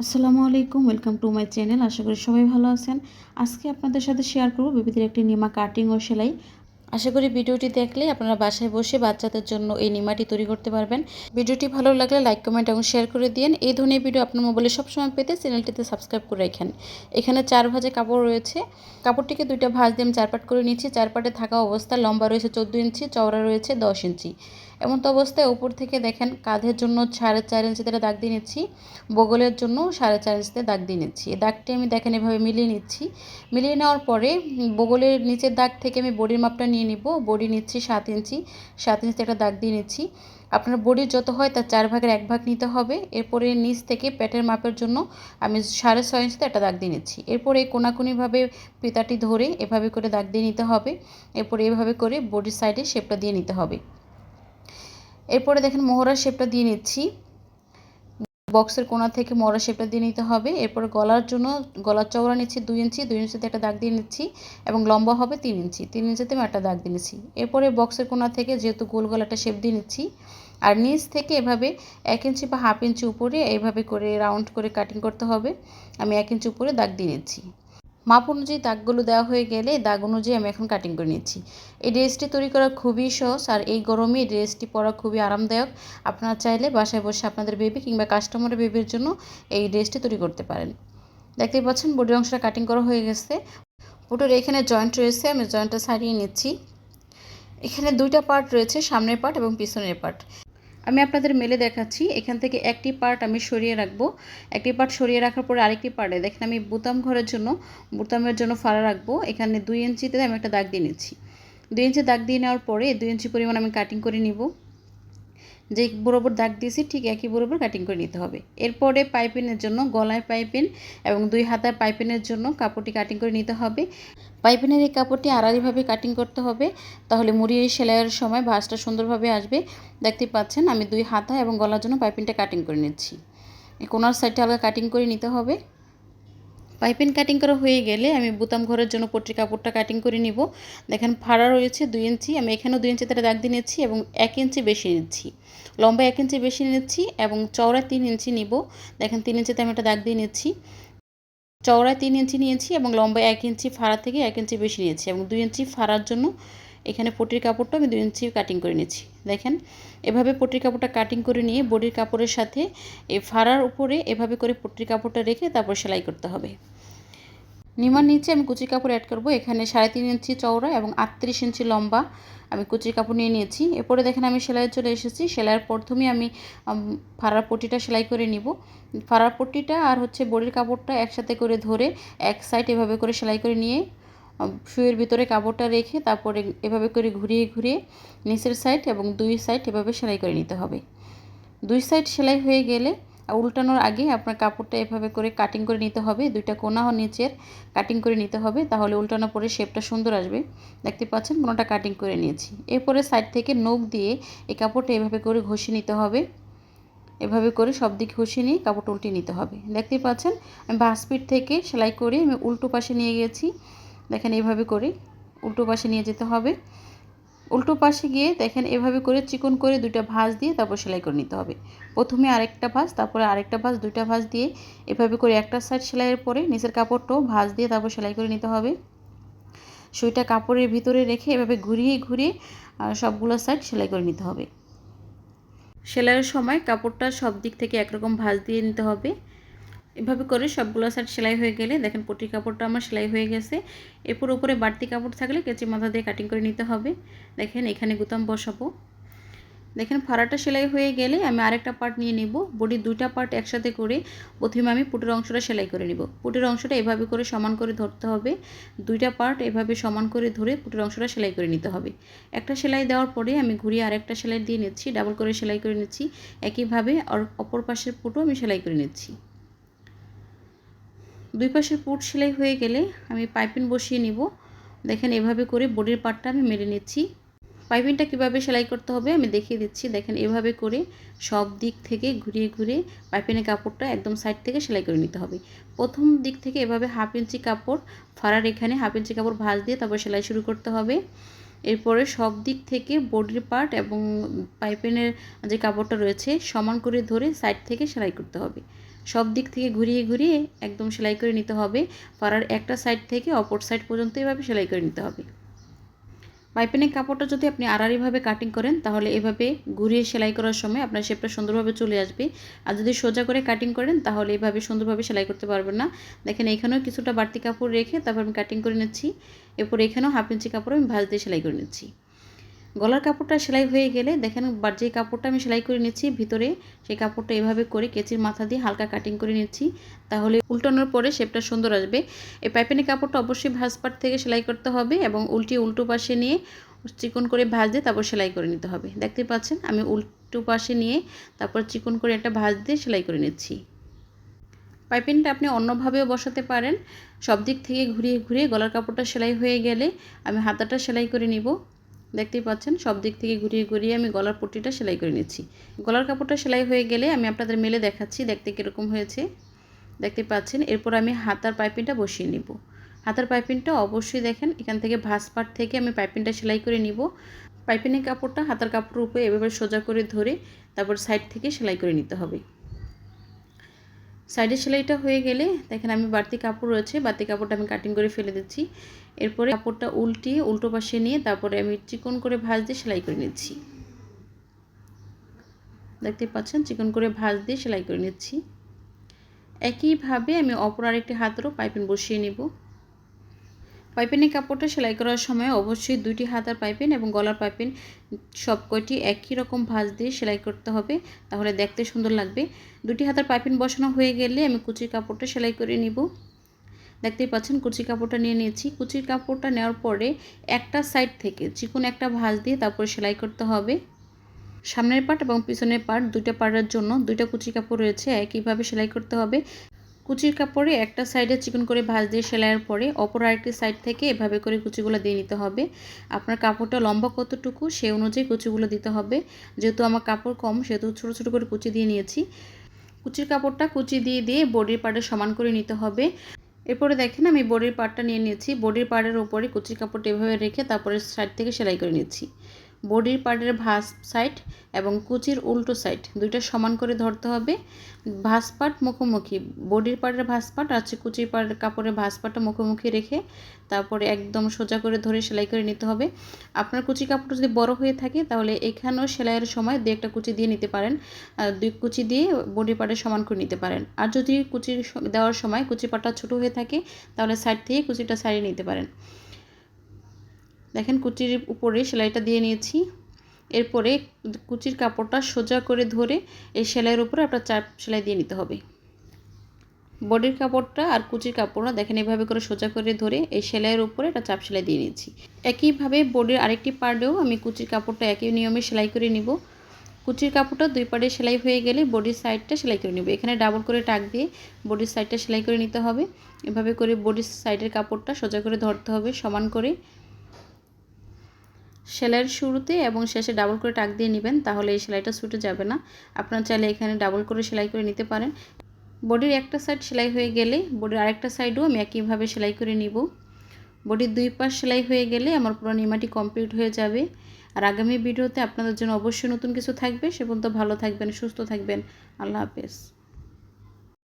আসসালামু আলাইকুম welcome to my channel আশা করি সবাই ভালো আছেন। আজকে আপনাদের সাথে শেয়ার করব বিবিদের একটি নিমা কাটিং ও সেলাই। আশা করি ভিডিওটি দেখলে আপনারা বাসায় বসে বাচ্চাদের জন্য এই নিমাটি তৈরি করতে পারবেন। ভিডিওটি ভালো লাগলে লাইক কমেন্ট এবং শেয়ার করে দিন। এই ধরনের ভিডিও আপনার মোবাইলে সবসময় পেতে চ্যানেলটিতে সাবস্ক্রাইব করে রাখেন। এখানে চার ভাজে কাপড় রয়েছে। কাপড়টিকে দুইটা ভাঁজ দিয়ে আমি চার পাট করে নিচ্ছি। চার পাটে থাকা অবস্থা লম্বা রয়েছে চোদ্দ ইঞ্চি, চওড়া রয়েছে দশ ইঞ্চি। এমন তো অবস্থায় উপর থেকে দেখেন কাঁধের জন্য সাড়ে চার ইঞ্চিতে দাগ দিয়ে নিচ্ছি, বগলের জন্য সাড়ে চার ইঞ্চিতে দাগ দিয়ে নিচ্ছি। এই দাগটি আমি দেখেন এভাবে মিলিয়ে নিচ্ছি। মিলিয়ে নেওয়ার পরে বগলের নিচের দাগ থেকে আমি বডির মাপটা নিয়ে নিব। বডি নিচ্ছি সাত ইঞ্চি, সাত ইঞ্চিতে একটা দাগ দিয়ে নিচ্ছি। আপনার বডির যত হয় তার চার ভাগের এক ভাগ নিতে হবে। এরপরে নিচ থেকে পেটের মাপের জন্য আমি সাড়ে ছয় ইঞ্চিতে একটা দাগ দিয়ে নিচ্ছি। এরপরে কোনাকুনিভাবে পিতাটি ধরে এভাবে করে দাগ দিয়ে নিতে হবে। এরপরে এভাবে করে বডির সাইডে শেপটা দিয়ে নিতে হবে। এরপরে দেখেন মোহরার শেপটা দিয়ে নিচ্ছি। বক্সের কোনা থেকে মরা শেপটা দিয়ে নিতে হবে। এরপরে গলার জন্য, গলার চওড়া নিচ্ছি দুই ইঞ্চি, দুই ইঞ্চিতে একটা দাগ দিয়ে নিচ্ছি এবং লম্বা হবে তিন ইঞ্চি। তিন ইঞ্চিতে আমি একটা দাগ দিয়ে নিচ্ছি। এরপরে বক্সের কোনা থেকে যেহেতু গোল গলাটা শেপ দিয়ে নিচ্ছি, আর নিচ থেকে এভাবে এক ইঞ্চি বা হাফ ইঞ্চি উপরে এইভাবে করে রাউন্ড করে কাটিং করতে হবে। আমি এক ইঞ্চি উপরে দাগ দিয়ে নিচ্ছি। মাপ অনুযায়ী দাগগুলো দেওয়া হয়ে গেলে দাগ অনুযায়ী আমি এখন কাটিং করে নিচ্ছি। এই ড্রেসটি তৈরি করা খুবই সহজ আর এই গরমে এই ড্রেসটি পরা খুবই আরামদায়ক। আপনারা চাইলে বাসায় বসে আপনাদের বেবি কিংবা কাস্টমারের বেবির জন্য এই ড্রেসটি তৈরি করতে পারেন। দেখতেই পাচ্ছেন বডির অংশটা কাটিং করা হয়ে গেছে। পুটোর এখানে জয়েন্ট রয়েছে, আমি জয়েন্টটা সারিয়ে নিচ্ছি। এখানে দুইটা পার্ট রয়েছে, সামনের পার্ট এবং পিছনের পার্ট আমি আপনাদের মেলে দেখাচ্ছি। এখান থেকে একটি পার্ট আমি সরিয়ে রাখব। একটি পার্ট সরিয়ে রাখার পরে আরেকটি পার্টে দেখেন আমি বুতাম ঘরের জন্য, বুতামের জন্য ফাড়া রাখব। এখানে দুই ইঞ্চিতে আমি একটা দাগ দিয়ে নিচ্ছি। দুই ইঞ্চি দাগ দিয়ে নেওয়ার পরে দুই ইঞ্চি পরিমাণ আমি কাটিং করে নিব। যে বরাবর দাগ দিয়েছি, ঠিক একই বরাবর কাটিং করে নিতে হবে। এরপরে পাইপিনের জন্য, গলায় পাইপিন এবং দুই হাতার পাইপিনের জন্য কাপড়টি কাটিং করে নিতে হবে। পাইপিনের এই কাপড়টি আড়াআড়িভাবে কাটিং করতে হবে। তাহলে মুড়িয়ে সেলাইয়ের সময় ভাঁজটা সুন্দরভাবে আসবে। দেখতে পাচ্ছেন, আমি দুই হাতা এবং গলার জন্য পাইপিনটা কাটিং করে নিচ্ছি। কোনার সাইডটা আলাদা কাটিং করে নিতে হবে। পাইপিন কাটিং করা হয়ে গেলে আমি বুতাম ঘরের জন্য পট্রি কাপড়টা কাটিং করে নিব। দেখেন ফাড়া রয়েছে দুই ইঞ্চি, আমি এখানেও দুই ইঞ্চি তারা দাগ দিয়ে নিচ্ছি এবং এক ইঞ্চি বেশি নিচ্ছি। লম্বা এক ইঞ্চি বেশি নিচ্ছি এবং চওড়া তিন ইঞ্চি নিব। দেখেন তিন ইঞ্চিতে আমি একটা দাগ দিয়ে নিচ্ছি। চওড়ায় তিন ইঞ্চি নিয়েছি এবং লম্বা এক ইঞ্চি ফাড়া থেকে এক ইঞ্চি বেশি নিয়েছি এবং দুই ইঞ্চি ফাড়ার জন্য এখানে পটির কাপড়টা আমি দুই ইঞ্চি কাটিং করে নিয়েছি দেখেন, এভাবে পটির কাপড়টা কাটিং করে নিয়ে বডির কাপড়ের সাথে এই ফাড়ার উপরে এভাবে করে পটির কাপড়টা রেখে তারপর সেলাই করতে হবে। নিমার নিচে আমি কুচি কাপড় অ্যাড করব। এখানে সাড়ে তিন ইঞ্চি চওড়া এবং আটত্রিশ ইঞ্চি লম্বা আমি কুচি কাপড় নিয়ে নিয়েছি। এরপরে দেখেন, আমি সেলাই চলে এসেছি। সেলাইয়ের প্রথমে আমি ফাড়ার পট্টিটা সেলাই করে নিব। ফাড়ার পট্টিটা আর হচ্ছে বডির কাপড়টা একসাথে করে ধরে এক সাইড এভাবে করে সেলাই করে নিয়ে শুয়ের ভিতরে কাপড়টা রেখে তারপরে এভাবে করে ঘুরিয়ে ঘুরিয়ে নিচের সাইড এবং দুই সাইড এভাবে সেলাই করে নিতে হবে। দুই সাইড সেলাই হয়ে গেলে উল্টানোর আগে আপনার কাপড়টা এভাবে করে কাটিং করে নিতে হবে। দুইটা কোনা নিচের কাটিং করে নিতে হবে, তাহলে উল্টানোর পরে শেপটা সুন্দর আসবে। দেখতে পাচ্ছেন কোনোটা কাটিং করে নিয়েছি। এরপরে সাইড থেকে নখ দিয়ে এই কাপড়টা এভাবে করে ঘষে নিতে হবে। এভাবে করে সব দিক ঘষে নিয়ে কাপড়টা উল্টে নিতে হবে। দেখতেই পাচ্ছেন আমি বাসপিট থেকে সেলাই করে আমি উল্টো পাশে নিয়ে গেছি। দেখেন এভাবে করে উল্টো পাশে নিয়ে যেতে হবে। উল্টো পাশে গিয়ে দেখেন এভাবে করে চিকন করে দুইটা ভাঁজ দিয়ে তারপর সেলাই করে নিতে হবে। প্রথমে আরেকটা ভাঁজ, তারপরে আরেকটা ভাঁজ, দুইটা ভাঁজ দিয়ে এভাবে করে একটা সাইড সেলাইয়ের পরে নিচের কাপড়টাও ভাঁজ দিয়ে তারপর সেলাই করে নিতে হবে। সুইটা কাপড়ের ভিতরে রেখে এভাবে ঘুরিয়ে ঘুরিয়ে সবগুলো সাইড সেলাই করে নিতে হবে। সেলাইয়ের সময় কাপড়টা সব দিক থেকে একরকম ভাঁজ দিয়ে নিতে হবে। এভাবে করে সবগুলো সাইড সেলাই হয়ে গেলে, দেখেন পটি কাপড়টা আমার সেলাই হয়ে গেছে। এরপর উপরে বাড়তি কাপড় থাকলে কেঁচি মাথা দিয়ে কাটিং করে নিতে হবে। দেখেন এখানে গুতাম বসাবো। দেখেন ফাড়াটা সেলাই হয়ে গেলে আমি আরেকটা পার্ট নিয়ে নেব। বডির দুইটা পার্ট একসাথে করে প্রথমে আমি পুটের অংশটা সেলাই করে নেব। পুটের অংশটা এভাবে করে সমান করে ধরতে হবে। দুইটা পার্ট এভাবে সমান করে ধরে পুটের অংশটা সেলাই করে নিতে হবে। একটা সেলাই দেওয়ার পরে আমি ঘুরিয়ে আরেকটা সেলাই দিয়ে নিচ্ছি ডাবল করে সেলাই করে নিচ্ছি। একইভাবে অপর পাশের পুটও আমি সেলাই করে নিচ্ছি। দুই পাশের পুট সেলাই হয়ে গেলে আমি পাইপিন বসিয়ে নিব। দেখেন এভাবে করে বডির পার্টটা আমি মেরে নিচ্ছি। পাইপিনটা কীভাবে সেলাই করতে হবে আমি দেখিয়ে দিচ্ছি। দেখেন এভাবে করে সব দিক থেকে ঘুরিয়ে ঘুরিয়ে পাইপিনের কাপড়টা একদম সাইড থেকে সেলাই করে নিতে হবে। প্রথম দিক থেকে এভাবে হাফ ইঞ্চি কাপড়, ফাড়ার এখানে হাফ ইঞ্চি কাপড় ভাঁজ দিয়ে তারপর সেলাই শুরু করতে হবে। এরপরে সব দিক থেকে বডির পার্ট এবং পাইপিনের যে কাপড়টা রয়েছে সমান করে ধরে সাইড থেকে সেলাই করতে হবে। সব দিক থেকে ঘুরিয়ে ঘুরিয়ে একদম সেলাই করে নিতে হবে। পাড়ার একটা সাইড থেকে অপর সাইড পর্যন্ত এভাবে সেলাই করে নিতে হবে। পাইপেনের কাপড়টা যদি আপনি আড়াআড়িভাবে কাটিং করেন, তাহলে এভাবে ঘুরিয়ে সেলাই করার সময় আপনার শেপটা সুন্দরভাবে চলে আসবে। আর যদি সোজা করে কাটিং করেন, তাহলে এভাবে সুন্দরভাবে সেলাই করতে পারবেন না। দেখেন, এখানেও কিছুটা বাড়তি কাপড় রেখে তারপর আমি কাটিং করে নিচ্ছি। এরপর এখানেও হাফ ইঞ্চি কাপড় আমি ভাঁজ দিয়ে সেলাই করে নিচ্ছি। গলার কাপড়টা সেলাই হয়ে গেলে দেখেন যে কাপড়টা আমি সেলাই করে নিচ্ছি, ভিতরে সেই কাপড়টা এভাবে করে কেচির মাথা দিয়ে হালকা কাটিং করে নিচ্ছি, তাহলে উল্টানোর পরে শেপটা সুন্দর আসবে। এই পাইপিনের কাপড়টা অবশ্যই ভাঁজ পাট থেকে সেলাই করতে হবে এবং উল্টিয়ে উল্টো পাশে নিয়ে চিকন করে ভাঁজ দিয়ে তারপর সেলাই করে নিতে হবে। দেখতে পাচ্ছেন আমি উল্টো পাশে নিয়ে তারপর চিকন করে একটা ভাঁজ দিয়ে সেলাই করে নিচ্ছি। পাইপিংটা আপনি অন্যভাবেও বসাতে পারেন। সব দিক থেকে ঘুরিয়ে ঘুরিয়ে গলার কাপড়টা সেলাই হয়ে গেলে আমি হাতাটা সেলাই করে নিব। দেখতেই পাচ্ছেন, সব দিক থেকে ঘুরিয়ে ঘুরিয়ে আমি গলার পট্টিটা সেলাই করে নিচ্ছি। গলার কাপড়টা সেলাই হয়ে গেলে আমি আপনাদের মেলে দেখাচ্ছি, দেখতে কীরকম হয়েছে। দেখতে পাচ্ছেন, এরপর আমি হাতার পাইপিংটা বসিয়ে নিব। হাতার পাইপিংটা অবশ্যই দেখেন, এখান থেকে ভাঁজ পাট থেকে আমি পাইপিংটা সেলাই করে নিব। পাইপিনের কাপড়টা হাতার কাপড়ের উপরে এভাবে সোজা করে ধরে তারপর সাইড থেকে সেলাই করে নিতে হবে। সাইডের সেলাইটা হয়ে গেলে দেখেন আমি বাড়তি কাপড় রয়েছে, বাড়তি কাপড়টা আমি কাটিং করে ফেলে দিচ্ছি। এরপরে কাপড়টা উল্টিয়ে, উল্টো পাশে নিয়ে তারপরে আমি চিকন করে ভাঁজ দিয়ে সেলাই করে নিচ্ছি। দেখতে পাচ্ছেন? চিকন করে ভাঁজ দিয়ে সেলাই করে নিচ্ছি। একইভাবে আমি অপর আরেকটি হাতেরও পাইপিং বসিয়ে নেব। পাইপিনের কাপড়টা সেলাই করার সময় অবশ্যই দুইটি হাতার পাইপিন এবং গলার পাইপিন সব কয়টি একই রকম ভাঁজ দিয়ে সেলাই করতে হবে, তাহলে দেখতে সুন্দর লাগবে। দুটি হাতার পাইপিন বসানো হয়ে গেলে আমি কুচির কাপড়টা সেলাই করে নিব। দেখতেই পাচ্ছেন কুচি কাপড়টা নিয়ে নিয়েছি। কুচির কাপড়টা নেওয়ার পরে একটা সাইড থেকে চিকন একটা ভাঁজ দিয়ে তারপরে সেলাই করতে হবে। সামনের পার্ট এবং পিছনের পার্ট দুইটা পাড়ার জন্য দুইটা কুচি কাপড় রয়েছে, একইভাবে সেলাই করতে হবে। কুচির কাপড়ে একটা সাইডে চিকন করে ভাঁজ দিয়ে সেলাইয়ের পরে অপর আরেকটি সাইড থেকে এভাবে করে কুচিগুলো দিয়ে নিতে হবে। আপনার কাপড়টা লম্বা কতটুকু সে অনুযায়ী কুচিগুলো দিতে হবে। যেহেতু আমার কাপড় কম, সেহেতু ছোটো ছোটো করে কুচি দিয়ে নিয়েছি। কুচির কাপড়টা কুচি দিয়ে দিয়ে বডির পাড়ে সমান করে নিতে হবে। এরপরে দেখেন আমি বডির পার্টটা নিয়ে নিয়েছি। বডির পাড়ের উপরে কুচির কাপড়টা এভাবে রেখে তারপরে সাইড থেকে সেলাই করে নিচ্ছি। বডির পার্টের ভাঁজ সাইড এবং কুচির উল্টো সাইড, দুইটা সমান করে ধরতে হবে। ভাঁজ পাট মুখোমুখি, বডির পার্টের ভাঁজ পাট আর হচ্ছে কুচির পাড়ের কাপড়ের ভাঁজ পাটটা মুখোমুখি রেখে তারপরে একদম সোজা করে ধরে সেলাই করে নিতে হবে। আপনার কুচি কাপড় যদি বড় হয়ে থাকে তাহলে এখানেও সেলাইয়ের সময় দু একটা কুচি দিয়ে নিতে পারেন। দুই কুচি দিয়ে বডি পার্টের সমান করে নিতে পারেন। আর যদি কুচি দেওয়ার সময় কুচি পাটটা ছোটো হয়ে থাকে তাহলে সাইড থেকে কুচিটা সারিয়ে নিতে পারেন। দেখেন কুচির উপরে সেলাইটা দিয়ে নিয়েছি। এরপরে কুচির কাপড়টা সোজা করে ধরে এই সেলাইয়ের উপরে একটা চাপ সেলাই দিয়ে নিতে হবে। বডির কাপড়টা আর কুচির কাপড়টা দেখেন এভাবে করে সোজা করে ধরে এই সেলাইয়ের উপরে একটা চাপ সেলাই দিয়ে নিয়েছি। একইভাবে বডির আরেকটি পার্টেও আমি কুচির কাপড়টা একই নিয়মে সেলাই করে নিব। কুচির কাপড়টা দুই পাড়ে সেলাই হয়ে গেলে বডির সাইডটা সেলাই করে নেব। এখানে ডাবল করে টাক দিয়ে বডির সাইডটা সেলাই করে নিতে হবে। এভাবে করে বডির সাইডের কাপড়টা সোজা করে ধরতে হবে সমান করে। সেলাইয়ের শুরুতে এবং শেষে ডাবল করে টাক দিয়ে নেবেন, তাহলে এই সেলাইটা ছুটে যাবে না। আপনার চাইলে এখানে ডাবল করে সেলাই করে নিতে পারেন। বডির একটা সাইড সেলাই হয়ে গেলে, বডির আরেকটা সাইডও আমি একইভাবে সেলাই করে নিব। বডির দুই পাশ সেলাই হয়ে গেলে আমার পুরো নিমাটি কমপ্লিট হয়ে যাবে। আর আগামী ভিডিওতে আপনাদের জন্য অবশ্যই নতুন কিছু থাকবে। সে পর্যন্ত ভালো থাকবেন, সুস্থ থাকবেন। আল্লাহ হাফেজ।